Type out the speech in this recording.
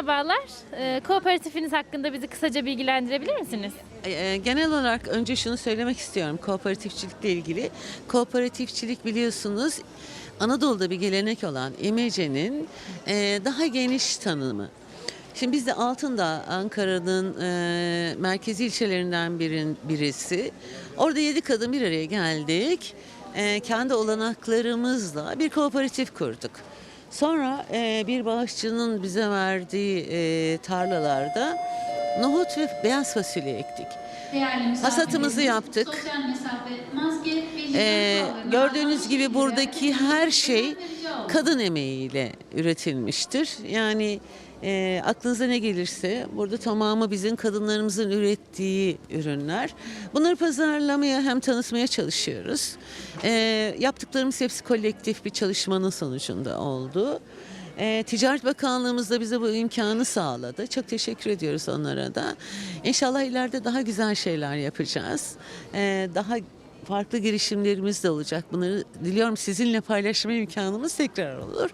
Merhabalar. Ee, kooperatifiniz hakkında bizi kısaca bilgilendirebilir misiniz? Ee, Genel olarak önce şunu söylemek istiyorum kooperatifçilikle ilgili. Kooperatifçilik biliyorsunuz Anadolu'da bir gelenek olan imecenin e, daha geniş tanımı. Şimdi biz de Altındağ Ankara'nın e, merkezi ilçelerinden birin, birisi. Orada yedi kadın bir araya geldik. E, kendi olanaklarımızla bir kooperatif kurduk. Sonra e, bir bağışçının bize verdiği e, tarlalarda nohut ve beyaz fasulye ektik. Hasatımızı yaptık. Mesafe, maske kurallarına gördüğünüz gibi buradaki her şey. Kadın emeğiyle üretilmiştir. Yani e, aklınıza ne gelirse burada tamamı bizim kadınlarımızın ürettiği ürünler. Bunları pazarlamaya hem tanıtmaya çalışıyoruz. E, yaptıklarımız hepsi kolektif bir çalışmanın sonucunda oldu. E, Ticaret Bakanlığımız da bize bu imkanı sağladı. Çok teşekkür ediyoruz onlara da. İnşallah ileride daha güzel şeyler yapacağız. E, daha farklı girişimlerimiz de olacak. Bunları diliyorum sizinle paylaşma imkanımız tekrar olur.